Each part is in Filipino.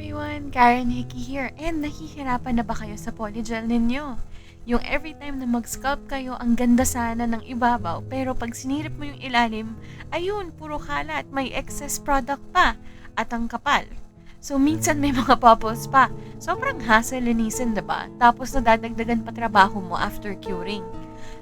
everyone! Karen Hickey here. And nahihirapan na ba kayo sa polygel ninyo? Yung every time na mag-sculpt kayo, ang ganda sana ng ibabaw, pero pag sinirip mo yung ilalim, ayun, puro kalat, may excess product pa, at ang kapal. So, minsan may mga bubbles pa. Sobrang hassle linisin, diba? Tapos nadadagdagan pa trabaho mo after curing.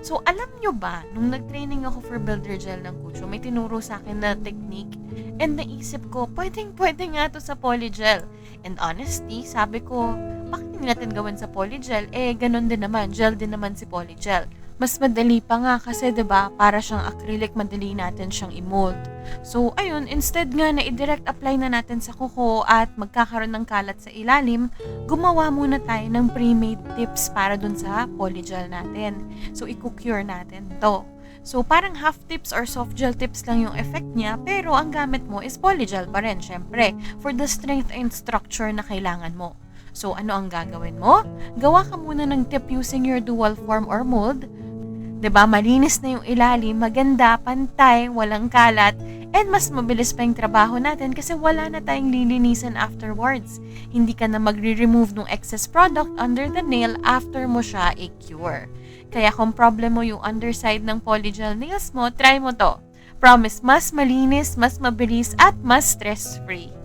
So, alam nyo ba, nung nag-training ako for builder gel ng Kucho, may tinuro sa akin na technique and naisip ko, pwedeng pwede nga to sa polygel. And honestly, sabi ko, bakit hindi natin gawin sa polygel? Eh, ganun din naman, gel din naman si polygel. Mas madali pa nga kasi 'di ba para siyang acrylic, madali natin siyang i-mold. So, ayun, instead nga na i-direct apply na natin sa kuko at magkakaroon ng kalat sa ilalim, gumawa muna tayo ng pre-made tips para dun sa polygel natin. So, i-cure natin to. So, parang half tips or soft gel tips lang yung effect niya, pero ang gamit mo is polygel pa rin, syempre, for the strength and structure na kailangan mo. So, ano ang gagawin mo? Gawa ka muna ng tip using your dual form or mold. 'Di ba Malinis na yung ilalim, maganda, pantay, walang kalat, and mas mabilis pa yung trabaho natin kasi wala na tayong lilinisan afterwards. Hindi ka na magre-remove ng excess product under the nail after mo siya i-cure. Kaya kung problem mo yung underside ng polygel nails mo, try mo to. Promise, mas malinis, mas mabilis, at mas stress-free.